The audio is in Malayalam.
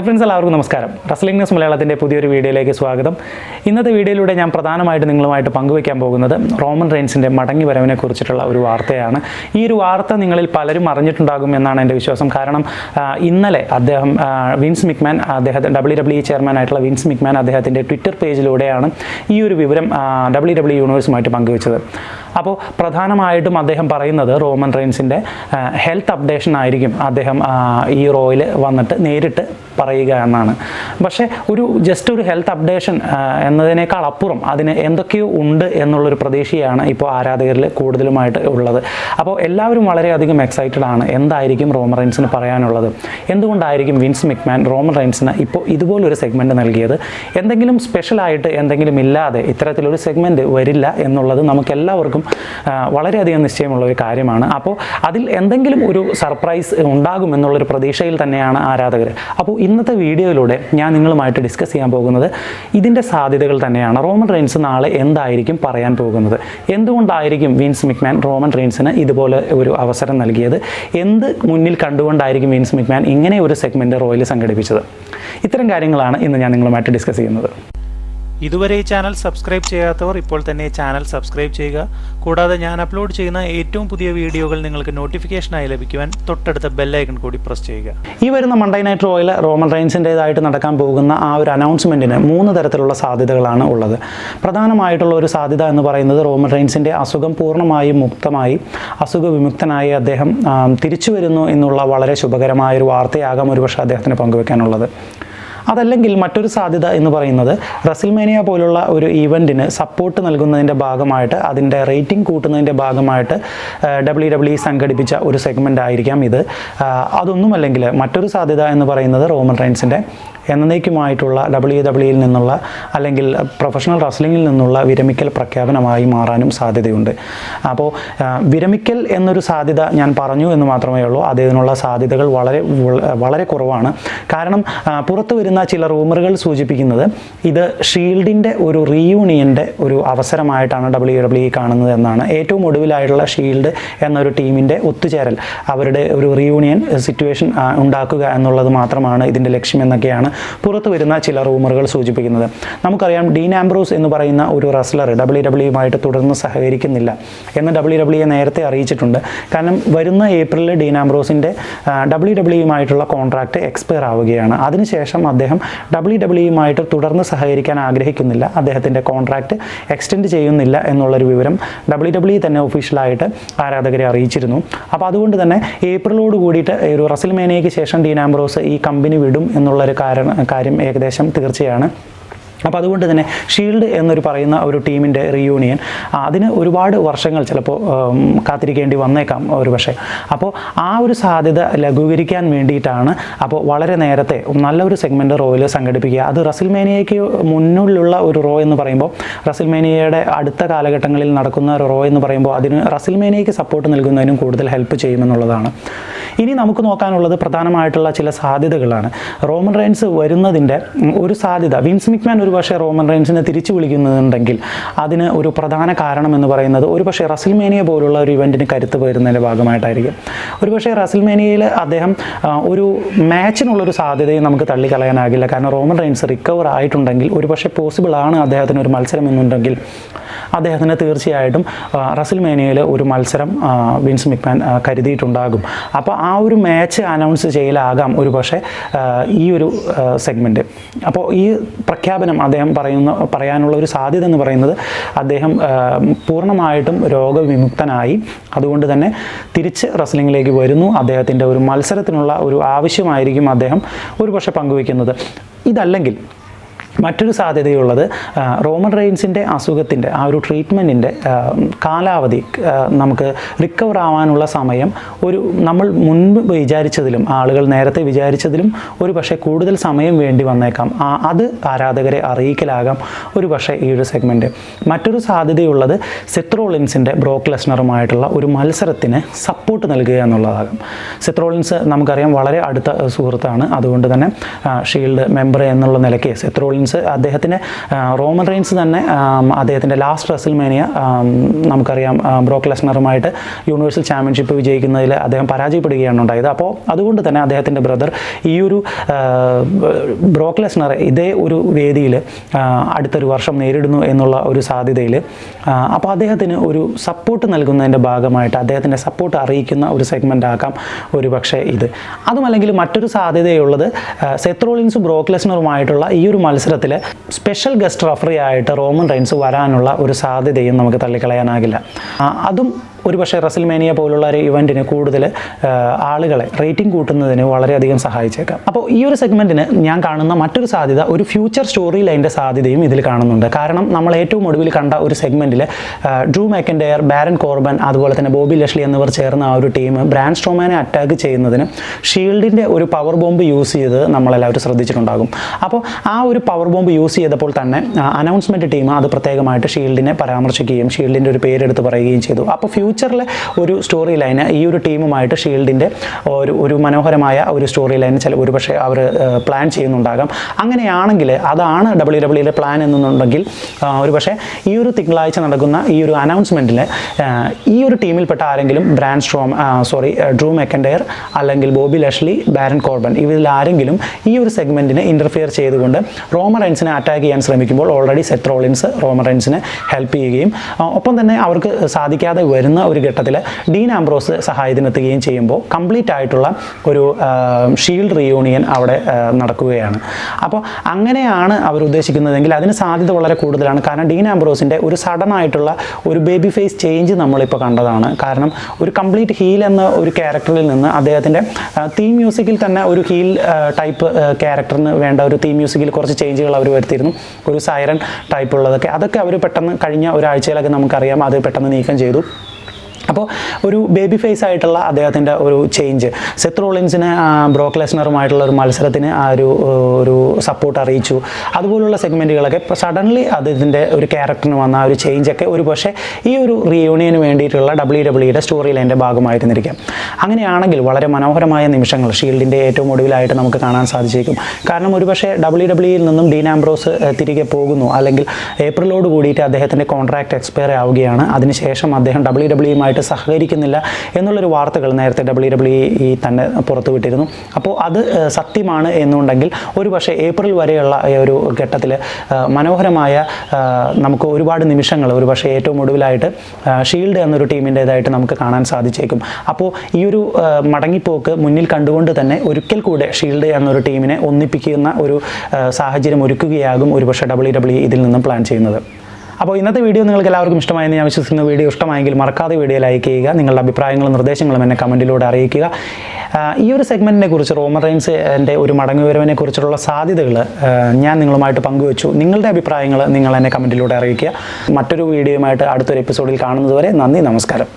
ഹായ് ഫ്രണ്ട്സ് എല്ലാവർക്കും നമസ്കാരം. റസ്ലിംഗ് ന്യൂസ് മലയാളത്തിന്റെ പുതിയൊരു വീഡിയോയിലേക്ക് സ്വാഗതം. ഇന്നത്തെ വീഡിയോയിലൂടെ ഞാൻ പ്രധാനമായിട്ട് നിങ്ങളുമായിട്ട് പങ്കുവയ്ക്കാൻ പോകുന്നത് റോമൻ റെയിൻസിന്റെ മടങ്ങി വരവിനെ കുറിച്ചിട്ടുള്ള ഒരു വാർത്തയാണ്. ഈ ഒരു വാർത്ത നിങ്ങളിൽ പലരും അറിഞ്ഞിട്ടുണ്ടാകും എന്നാണ് എന്റെ വിശ്വാസം. കാരണം ഇന്നലെ അദ്ദേഹം വിൻസ് മിക്മാൻ അദ്ദേഹത്തെ ഡബ്ല്യു ഡബ്ല്യു ചെയർമാൻ ആയിട്ടുള്ള വിൻസ് മിക്മാൻ അദ്ദേഹത്തിന്റെ ട്വിറ്റർ പേജിലൂടെയാണ് ഈ ഒരു വിവരം ഡബ്ല്യു ഡബ്ല്യു യൂണിവേഴ്സുമായിട്ട് പങ്കുവച്ചത്. അപ്പോൾ പ്രധാനമായിട്ടും അദ്ദേഹം പറയുന്നത് റോമൻ റെയിൻസിന്റെ ഹെൽത്ത് അപ്ഡേഷൻ ആയിരിക്കും അദ്ദേഹം ഈ റോയിൽ വന്നിട്ട് നേരിട്ട് പറയുക എന്നാണ്. പക്ഷേ ഒരു ജസ്റ്റ് ഒരു ഹെൽത്ത് അപ്ഡേഷൻ എന്നതിനേക്കാൾ അപ്പുറം അതിന് എന്തൊക്കെയോ ഉണ്ട് എന്നുള്ളൊരു പ്രതീക്ഷയാണ് ഇപ്പോൾ ആരാധകരിൽ കൂടുതലുമായിട്ട് ഉള്ളത്. അപ്പോൾ എല്ലാവരും വളരെയധികം എക്സൈറ്റഡ് ആണ് എന്തായിരിക്കും റോമൻ റൈൻസിന് പറയാനുള്ളത്. എന്തുകൊണ്ടായിരിക്കും വിൻസ് മിക്മാൻ റോമൻ റൈൻസിന് ഇപ്പോൾ ഇതുപോലൊരു സെഗ്മെന്റ് നൽകിയത്? എന്തെങ്കിലും സ്പെഷ്യലായിട്ട് എന്തെങ്കിലും ഇല്ലാതെ ഇത്തരത്തിലൊരു സെഗ്മെന്റ് വരില്ല എന്നുള്ളത് നമുക്ക് എല്ലാവർക്കും ആ, വളരെയധികം നിശ്ചയമുള്ള ഒരു കാര്യമാണ്. അപ്പോൾ അതിൽ എന്തെങ്കിലും ഒരു സർപ്രൈസ് ഉണ്ടാകും എന്നുള്ളൊരു പ്രതീക്ഷയിൽ തന്നെയാണ് ആരാധകർ. അപ്പോൾ ഇന്നത്തെ വീഡിയോയിലൂടെ ഞാൻ നിങ്ങളുമായിട്ട് ഡിസ്കസ് ചെയ്യാൻ പോകുന്നത് ഇതിന്റെ സാധ്യതകൾ തന്നെയാണ്. റോമൻ റെയിൻസ് നാളെ എന്തായിരിക്കും പറയാൻ പോകുന്നത്? എന്തുകൊണ്ടായിരിക്കും വിൻസ് മിക്മാൻ റോമൻ റെയിൻസിന് ഇതുപോലെ ഒരു അവസരം നൽകിയത്? എന്ത് മുന്നിൽ കണ്ടുകൊണ്ടായിരിക്കും വിൻസ് മിക്മാൻ ഇങ്ങനെ ഒരു സെഗ്മെന്റ് റോയിൽ സംഘടിപ്പിച്ചത്? ഇത്തരം കാര്യങ്ങളാണ് ഇന്ന് ഞാൻ നിങ്ങളുമായിട്ട് ഡിസ്കസ് ചെയ്യുന്നത്. ഇതുവരെ ഈ ചാനൽ സബ്സ്ക്രൈബ് ചെയ്യാത്തവർ ഇപ്പോൾ തന്നെ ചാനൽ സബ്സ്ക്രൈബ് ചെയ്യുക. കൂടാതെ ഞാൻ അപ്ലോഡ് ചെയ്യുന്ന ഏറ്റവും പുതിയ വീഡിയോകൾ നിങ്ങൾക്ക് നോട്ടിഫിക്കേഷനായി ലഭിക്കുവാൻ തൊട്ടടുത്ത ബെല്ലൈക്കൺ കൂടി പ്രസ് ചെയ്യുക. ഈ വരുന്ന മണ്ടേ നൈറ്റ് റോയിൽ റോമൻ റൈൻസിന്റേതായിട്ട് നടക്കാൻ പോകുന്ന ആ ഒരു അനൗൺസ്മെന്റിന് മൂന്ന് തരത്തിലുള്ള സാധ്യതകളാണ് ഉള്ളത്. പ്രധാനമായിട്ടുള്ള ഒരു സാധ്യത എന്ന് പറയുന്നത് റോമൻ റൈൻസിന്റെ അസുഖം പൂർണമായും മുക്തമായി അസുഖ വിമുക്തനായി അദ്ദേഹം തിരിച്ചു വരുന്നു എന്നുള്ള വളരെ ശുഭകരമായ ഒരു വാർത്തയാകാം ഒരുപക്ഷെ അദ്ദേഹത്തിന് പങ്കുവെക്കാനുള്ളത്. അതല്ലെങ്കിൽ മറ്റൊരു സാധ്യത എന്ന് പറയുന്നത് റസിൽമേനിയ പോലുള്ള ഒരു ഈവന്റിന് സപ്പോർട്ട് നൽകുന്നതിന്റെ ഭാഗമായിട്ട് അതിന്റെ റേറ്റിംഗ് കൂട്ടുന്നതിന്റെ ഭാഗമായിട്ട് ഡബ്ല്യു ഡബ്ല്യു സംഘടിപ്പിച്ച ഒരു സെഗ്മെന്റ് ആയിരിക്കാം ഇത്. അതൊന്നുമല്ലെങ്കിൽ മറ്റൊരു സാധ്യത എന്ന് പറയുന്നത് റോമൻ റൈൻസിന്റെ എന്നേക്കുമായിട്ടുള്ള ഡബ്ല്യു ഡബ്ല്യുയിൽ നിന്നുള്ള അല്ലെങ്കിൽ പ്രൊഫഷണൽ റസ്ലിങ്ങിൽ നിന്നുള്ള വിരമിക്കൽ പ്രഖ്യാപനമായി മാറാനും സാധ്യതയുണ്ട്. അപ്പോൾ വിരമിക്കൽ എന്നൊരു സാധ്യത ഞാൻ പറഞ്ഞു എന്ന് മാത്രമേ ഉള്ളൂ. അതിനുള്ള സാധ്യതകൾ വളരെ വള- വളരെ കുറവാണ്. കാരണം പുറത്തു വരുന്ന ചില റൂമറുകൾ സൂചിപ്പിക്കുന്നത് ഇത് ഷീൽഡിന്റെ ഒരു റീയൂണിയന്റെ ഒരു അവസരമായിട്ടാണ് ഡബ്ല്യു ഡബ്ല്യു കാണുന്നത് എന്നാണ്. ഏറ്റവും ഒടുവിലായിട്ടുള്ള ഷീൽഡ് എന്നൊരു ടീമിന്റെ ഒത്തുചേരൽ അവരുടെ ഒരു റീയൂണിയൻ സിറ്റുവേഷൻ ഉണ്ടാക്കുക എന്നുള്ളത് മാത്രമാണ് ഇതിന്റെ ലക്ഷ്യം എന്നൊക്കെയാണ് പുറത്തു വരുന്ന ചില റൂമറുകൾ സൂചിപ്പിക്കുന്നത്. നമുക്കറിയാം ഡീൻ ആംബ്രോസ് എന്ന് പറയുന്ന ഒരു റസ്ലർ ഡബ്ല്യു ഡബ്ല്യുമായിട്ട് തുടർന്ന് സഹകരിക്കുന്നില്ല എന്ന് ഡബ്ല്യു ഡബ്ല്യു നേരത്തെ അറിയിച്ചിട്ടുണ്ട്. കാരണം വരുന്ന ഏപ്രിലിൽ ഡീൻ ആംബ്രോസിന്റെ ഡബ്ല്യു ഡബ്ല്യുമായിട്ടുള്ള കോൺട്രാക്റ്റ് എക്സ്പയർ ആവുകയാണ്. അതിനുശേഷം അദ്ദേഹം ഡബ്ല്യു ഡബ്ല്യുമായിട്ട് തുടർന്ന് സഹകരിക്കാൻ ആഗ്രഹിക്കുന്നില്ല. അദ്ദേഹത്തിന്റെ കോൺട്രാക്റ്റ് എക്സ്റ്റെൻഡ് ചെയ്യുന്നില്ല എന്നുള്ളൊരു വിവരം ഡബ്ല്യു ഡബ്ല്യു തന്നെ ഒഫീഷ്യലായിട്ട് ആരാധകരെ അറിയിച്ചിരുന്നു. അപ്പോൾ അതുകൊണ്ട് തന്നെ ഏപ്രിലോട് കൂടിയിട്ട് ഒരു റസിൽമേനയ്ക്ക് ശേഷം ഡീൻ ആംബ്രോസ് ഈ കമ്പനി വിടും എന്നുള്ളൊരു കാരണം കാര്യം ഏകദേശം തീർച്ചയാണ്. അപ്പോൾ അതുകൊണ്ട് തന്നെ ഷീൽഡ് എന്നൊരു പറയുന്ന ഒരു ടീമിന്റെ റിയൂണിയൻ അതിന് ഒരുപാട് വർഷങ്ങൾ ചിലപ്പോൾ കാത്തിരിക്കേണ്ടി വന്നേക്കാം ഒരു പക്ഷേ. അപ്പോൾ ആ ഒരു സാധ്യത ലഘൂകരിക്കാൻ വേണ്ടിയിട്ടാണ് അപ്പോൾ വളരെ നേരത്തെ നല്ലൊരു സെഗ്മെന്റ് റോയിൽ സംഘടിപ്പിക്കുക. അത് റസിൽമേനിയയ്ക്ക് മുന്നിലുള്ള ഒരു റോ എന്ന് പറയുമ്പോൾ റസിൽമേനിയയുടെ അടുത്ത കാലഘട്ടങ്ങളിൽ നടക്കുന്ന ഒരു റോ എന്ന് പറയുമ്പോൾ അതിന് റസിൽമേനിയയ്ക്ക് സപ്പോർട്ട് നൽകുന്നതിനും കൂടുതൽ ഹെൽപ്പ് ചെയ്യുമെന്നുള്ളതാണ്. ഇനി നമുക്ക് നോക്കാനുള്ളത് പ്രധാനമായിട്ടുള്ള ചില സാധ്യതകളാണ്. റോമൻ റൈൻസ് വരുന്നതിന്റെ ഒരു സാധ്യത വിൻസ് മിക്മാൻ ഒരു പക്ഷേ റോമൻ റൈൻസിനെ തിരിച്ചു വിളിക്കുന്നുണ്ടെങ്കിൽ അതിന് ഒരു പ്രധാന കാരണം എന്ന് പറയുന്നത് ഒരു പക്ഷേ റസിൽമേനിയ പോലുള്ള ഒരു ഇവന്റിന് കരുത്ത് പകരുന്നതിന്റെ ഭാഗമായിട്ടായിരിക്കും. ഒരു പക്ഷേ റസിൽമേനിയയിൽ അദ്ദേഹം ഒരു മാച്ചിനുള്ളൊരു സാധ്യതയും നമുക്ക് തള്ളിക്കളയാനാകില്ല. കാരണം റോമൻ റൈൻസ് റിക്കവർ ആയിട്ടുണ്ടെങ്കിൽ ഒരു പക്ഷേ പോസിബിൾ ആണ് അദ്ദേഹത്തിന് ഒരു മത്സരം എന്നുണ്ടെങ്കിൽ അദ്ദേഹത്തിന് തീർച്ചയായിട്ടും റസിൽമേനിയയിൽ ഒരു മത്സരം വിൻസ് മിക്മാൻ കരുതിയിട്ടുണ്ടാകും. അപ്പോൾ ആ ഒരു മാച്ച് അനൗൺസ് ചെയ്യലാകാം ഒരു പക്ഷേ ഈ ഒരു സെഗ്മെന്റ് അപ്പോൾ ഈ പ്രഖ്യാപനം അദ്ദേഹം പറയുന്ന പറയാനുള്ള ഒരു സാധ്യത എന്ന് പറയുന്നത് അദ്ദേഹം പൂർണമായിട്ടും രോഗവിമുക്തനായി. അതുകൊണ്ട് തന്നെ തിരിച്ച് റസ്ലിങ്ങിലേക്ക് വരുന്നു. അദ്ദേഹത്തിന്റെ ഒരു മത്സരത്തിനുള്ള ഒരു ആവശ്യമായിരിക്കും അദ്ദേഹം ഒരു പക്ഷേ പങ്കുവയ്ക്കുന്നത്. ഇതല്ലെങ്കിൽ മറ്റൊരു സാധ്യതയുള്ളത് റോമൻ റെയിൻസിന്റെ അസുഖത്തിന്റെ ആ ഒരു ട്രീറ്റ്മെന്റിന്റെ കാലാവധി നമുക്ക് റിക്കവർ ആവാനുള്ള സമയം ഒരു നമ്മൾ മുൻപ് വിചാരിച്ചതിലും ആളുകൾ നേരത്തെ വിചാരിച്ചതിലും ഒരു പക്ഷേ കൂടുതൽ സമയം വേണ്ടി വന്നേക്കാം. അത് ആരാധകരെ അറിയിക്കലാകാം ഒരു പക്ഷേ ഈ ഒരു സെഗ്മെന്റ് മറ്റൊരു സാധ്യതയുള്ളത് സെത്രോളിൻസിന്റെ ബ്രോക്ക് ലെസ്നറുമായിട്ടുള്ള ഒരു മത്സരത്തിന് സപ്പോർട്ട് നൽകുക എന്നുള്ളതാകാം. സെത്രോളിൻസ് നമുക്കറിയാം വളരെ അടുത്ത സുഹൃത്താണ്. അതുകൊണ്ട് തന്നെ ഷീൽഡ് മെമ്പർ എന്നുള്ള നിലയ്ക്ക് സെത്രോളിൻസ് റോളിൻസ് അദ്ദേഹത്തിന് റോമൻ റെയിൻസ് തന്നെ അദ്ദേഹത്തിന്റെ ലാസ്റ്റ് റെസിൽമേനിയ നമുക്കറിയാം ബ്രോക്ക് ലെസ്നറുമായിട്ട് യൂണിവേഴ്സൽ ചാമ്പ്യൻഷിപ്പ് വിജയിക്കുന്നതിൽ അദ്ദേഹം പരാജയപ്പെടുകയാണ് ഉണ്ടായത്. അപ്പോൾ അതുകൊണ്ട് തന്നെ അദ്ദേഹത്തിന്റെ ബ്രദർ ഈ ഒരു ബ്രോക്ക് ലെസ്നറെ ഇതേ ഒരു വേദിയിൽ അടുത്തൊരു വർഷം നേരിടുന്നു എന്നുള്ള ഒരു സാധ്യതയിൽ അപ്പോൾ അദ്ദേഹത്തിന് ഒരു സപ്പോർട്ട് നൽകുന്നതിന്റെ ഭാഗമായിട്ട് അദ്ദേഹത്തിന്റെ സപ്പോർട്ട് അറിയിക്കുന്ന ഒരു സെഗ്മെന്റ് ആക്കാം ഒരു പക്ഷേ ഇത്. അതുമല്ലെങ്കിൽ മറ്റൊരു സാധ്യതയുള്ളത് സെത്രോളിൻസ് ബ്രോക്ക് ലെസ്നറുമായിട്ടുള്ള ഈ ഒരു മത്സരത്തിൽ സ്പെഷ്യൽ ഗസ്റ്റ് റഫറി ആയിട്ട് റോമൻ റൈൻസ് വരാനുള്ള ഒരു സാധ്യതയും നമുക്ക് തള്ളിക്കളയാനാകില്ല. അതും ഒരുപക്ഷെ റസൽമേനിയ പോലുള്ള ഒരു ഇവന്റിന് കൂടുതൽ ആളുകളെ റേറ്റിംഗ് കൂട്ടുന്നതിന് വളരെയധികം സഹായിച്ചേക്കാം. അപ്പോൾ ഈ ഒരു സെഗ്മെന്റിന് ഞാൻ കാണുന്ന മറ്റൊരു സാധ്യത ഒരു ഫ്യൂച്ചർ സ്റ്റോറി ലൈന്റെ സാധ്യതയും ഇതിൽ കാണുന്നുണ്ട്. കാരണം നമ്മൾ ഏറ്റവും ഒടുവിൽ കണ്ട ഒരു സെഗ്മെന്റിൽ ഡ്രൂ മാക്കൻഡെയർ ബാരൻ കോർബൻ അതുപോലെ തന്നെ ബോബി ലഷ്ലി എന്നിവർ ചേർന്ന ആ ഒരു ടീം ബ്രാൻഡ് സ്ട്രോമാനെ അറ്റാക്ക് ചെയ്യുന്നതിന് ഷീൽഡിന്റെ ഒരു പവർ ബോംബ് യൂസ് ചെയ്ത് നമ്മളെല്ലാവരും ശ്രദ്ധിച്ചിട്ടുണ്ടാകും. അപ്പോൾ ആ ഒരു പവർ ബോംബ് യൂസ് ചെയ്തപ്പോൾ തന്നെ അനൗൺസ്മെന്റ് ടീം അത് പ്രത്യേകമായിട്ട് ഷീൽഡിനെ പരാമർശിക്കുകയും ഷീൽഡിന്റെ ഒരു പേരെടുത്ത് പറയുകയും ചെയ്തു. അപ്പോൾ ഫ്യൂച്ചറിലെ ഒരു സ്റ്റോറി ലൈന് ഈ ഒരു ടീമുമായിട്ട് ഷീൽഡിന്റെ ഒരു ഒരു മനോഹരമായ ഒരു സ്റ്റോറി ലൈൻ ചില ഒരുപക്ഷെ അവർ പ്ലാൻ ചെയ്യുന്നുണ്ടാകാം. അങ്ങനെയാണെങ്കിൽ അതാണ് ഡബ്ല്യു ഡബ്ല്യുയുടെ പ്ലാൻ എന്നുണ്ടെങ്കിൽ ഒരു ഒരുപക്ഷെ ഈ ഒരു തിങ്കളാഴ്ച നടക്കുന്ന ഈ ഒരു അനൗൺസ്മെന്റിൽ ഈ ഒരു ടീമിൽപ്പെട്ട ആരെങ്കിലും Braun Strowman sorry Drew McIntyre അല്ലെങ്കിൽ ബോബി ലഷ്ലി ബാരൻ കോർബൻ ഇവരിൽ ആരെങ്കിലും ഈ ഒരു സെഗ്മെന്റിനെ ഇന്റർഫിയർ ചെയ്തുകൊണ്ട് റോമർ റൈൻസിനെ അറ്റാക്ക് ചെയ്യാൻ ശ്രമിക്കുമ്പോൾ ഓൾറെഡി സെത്രോളിൻസ് റോമൻ റൈൻസിനെ ഹെൽപ്പ് ചെയ്യുകയും ഒപ്പം തന്നെ അവർക്ക് സാധിക്കാതെ വരുന്ന ഒരു ഘട്ടത്തിൽ ഡീൻ ആംബ്രോസ് സഹായത്തിനെത്തുകയും ചെയ്യുമ്പോൾ കംപ്ലീറ്റ് ആയിട്ടുള്ള ഒരു ഷീൽഡ് റിയൂണിയൻ അവിടെ നടക്കുകയാണ്. അപ്പോൾ അങ്ങനെയാണ് അവർ ഉദ്ദേശിക്കുന്നതെങ്കിൽ അതിന് സാധ്യത വളരെ കൂടുതലാണ്. കാരണം ഡീൻ ആംബ്രോസിന്റെ ഒരു സഡൻ ആയിട്ടുള്ള ഒരു ബേബി ഫേസ് ചേഞ്ച് നമ്മളിപ്പോൾ കണ്ടതാണ്. കാരണം ഒരു കംപ്ലീറ്റ് ഹീൽ എന്ന ഒരു ക്യാരക്ടറിൽ നിന്ന് അദ്ദേഹത്തിന്റെ തീം മ്യൂസിക്കിൽ തന്നെ ഒരു ഹീൽ ടൈപ്പ് ക്യാരക്ടറിന് വേണ്ട ഒരു തീം മ്യൂസിക്കിൽ കുറച്ച് ചേഞ്ചുകൾ അവർ വരുത്തിയിരുന്നു. ഒരു സൈറൻ ടൈപ്പ് ഉള്ളതൊക്കെ. അതൊക്കെ അവർ പെട്ടെന്ന് കഴിഞ്ഞ ഒരാഴ്ചയിലൊക്കെ നമുക്കറിയാം. അത് പെട്ടെന്ന് നീക്കം ചെയ്തു. അപ്പോൾ ഒരു ബേബി ഫേസ് ആയിട്ടുള്ള അദ്ദേഹത്തിന്റെ ഒരു ചേഞ്ച് സെത്ത് റോളിൻസിന് ബ്രോക്ക് ലെസ്നറുമായിട്ടുള്ള ഒരു മത്സരത്തിന് ആ ഒരു ഒരു സപ്പോർട്ട് അറിയിച്ചു. അതുപോലുള്ള സെഗ്മെന്റുകളൊക്കെ സഡൻലി അതിന്റെ ഒരു ക്യാരക്ടറിന് വന്ന ആ ഒരു ചേഞ്ചൊക്കെ ഒരു പക്ഷേ ഈ ഒരു റിയൂണിയന് വേണ്ടിയിട്ടുള്ള ഡബ്ല്യു ഡബ്ല്യുടെ സ്റ്റോറി ലൈന്റെ ഭാഗമായിരുന്നിരിക്കാം. അങ്ങനെയാണെങ്കിൽ വളരെ മനോഹരമായ നിമിഷങ്ങൾ ഷീൽഡിന്റെ ഏറ്റവും ഒടുവിലായിട്ട് നമുക്ക് കാണാൻ സാധിച്ചേക്കും. കാരണം ഒരു പക്ഷേ ഡബ്ല്യു ഡബ്ല്യുയിൽ നിന്നും ഡീൻ ആംബ്രോസ് തിരികെ പോകുന്നു. അല്ലെങ്കിൽ ഏപ്രിലോട് കൂടിയിട്ട് അദ്ദേഹത്തിന്റെ കോൺട്രാക്ട് എക്സ്പയർ ആവുകയാണ്. അതിനുശേഷം അദ്ദേഹം ഡബ്ല്യു ഡബ്ല്യുമായിട്ട് സഹകരിക്കുന്നില്ല എന്നുള്ളൊരു വാർത്തകൾ നേരത്തെ ഡബ്ല്യു ഡബ്ല്യു ഈ തന്നെ പുറത്തുവിട്ടിരുന്നു. അപ്പോൾ അത് സത്യമാണ് എന്നുണ്ടെങ്കിൽ ഒരു പക്ഷേ ഏപ്രിൽ വരെയുള്ള ഒരു ഘട്ടത്തിൽ മനോഹരമായ നമുക്ക് ഒരുപാട് നിമിഷങ്ങൾ ഒരു പക്ഷേ ഏറ്റവും ഒടുവിലായിട്ട് ഷീൽഡ് എന്നൊരു ടീമിന്റേതായിട്ട് നമുക്ക് കാണാൻ സാധിച്ചേക്കും. അപ്പോൾ ഈ ഒരു മടങ്ങിപ്പോക്ക് മുന്നിൽ കണ്ടുകൊണ്ട് തന്നെ ഒരിക്കൽ കൂടെ ഷീൽഡ് എന്നൊരു ടീമിനെ ഒന്നിപ്പിക്കുന്ന ഒരു സാഹചര്യം ഒരുക്കുകയാകും ഒരുപക്ഷെ ഡബ്ല്യു ഡബ്ല്യു ഇതിൽ നിന്നും പ്ലാൻ ചെയ്യുന്നത്. അപ്പോൾ ഇന്നത്തെ വീഡിയോ നിങ്ങൾക്ക് എല്ലാവർക്കും ഇഷ്ടമായെന്ന് ഞാൻ വിശ്വസിക്കുന്ന. വീഡിയോ ഇഷ്ടമായെങ്കിൽ മറക്കാതെ വീഡിയോ ലൈക്ക് ചെയ്യുക. നിങ്ങളുടെ അഭിപ്രായങ്ങളും നിർദ്ദേശങ്ങളും എന്നെ കമന്റിലൂടെ അറിയിക്കുക. ഈ ഒരു സെഗ്മെന്റിനെ കുറിച്ച് റോമൻ റൈൻസ് എന്റെ ഒരു മടങ്ങുവരവിനെ കുറിച്ചുള്ള സാധ്യതകൾ ഞാൻ നിങ്ങളുമായിട്ട് പങ്കുവച്ചു. നിങ്ങളുടെ അഭിപ്രായങ്ങൾ നിങ്ങൾ എന്നെ കമന്റിലൂടെ അറിയിക്കുക. മറ്റൊരു വീഡിയോയുമായിട്ട് അടുത്തൊരു എപ്പിസോഡിൽ കാണുന്നതുവരെ നന്ദി നമസ്കാരം.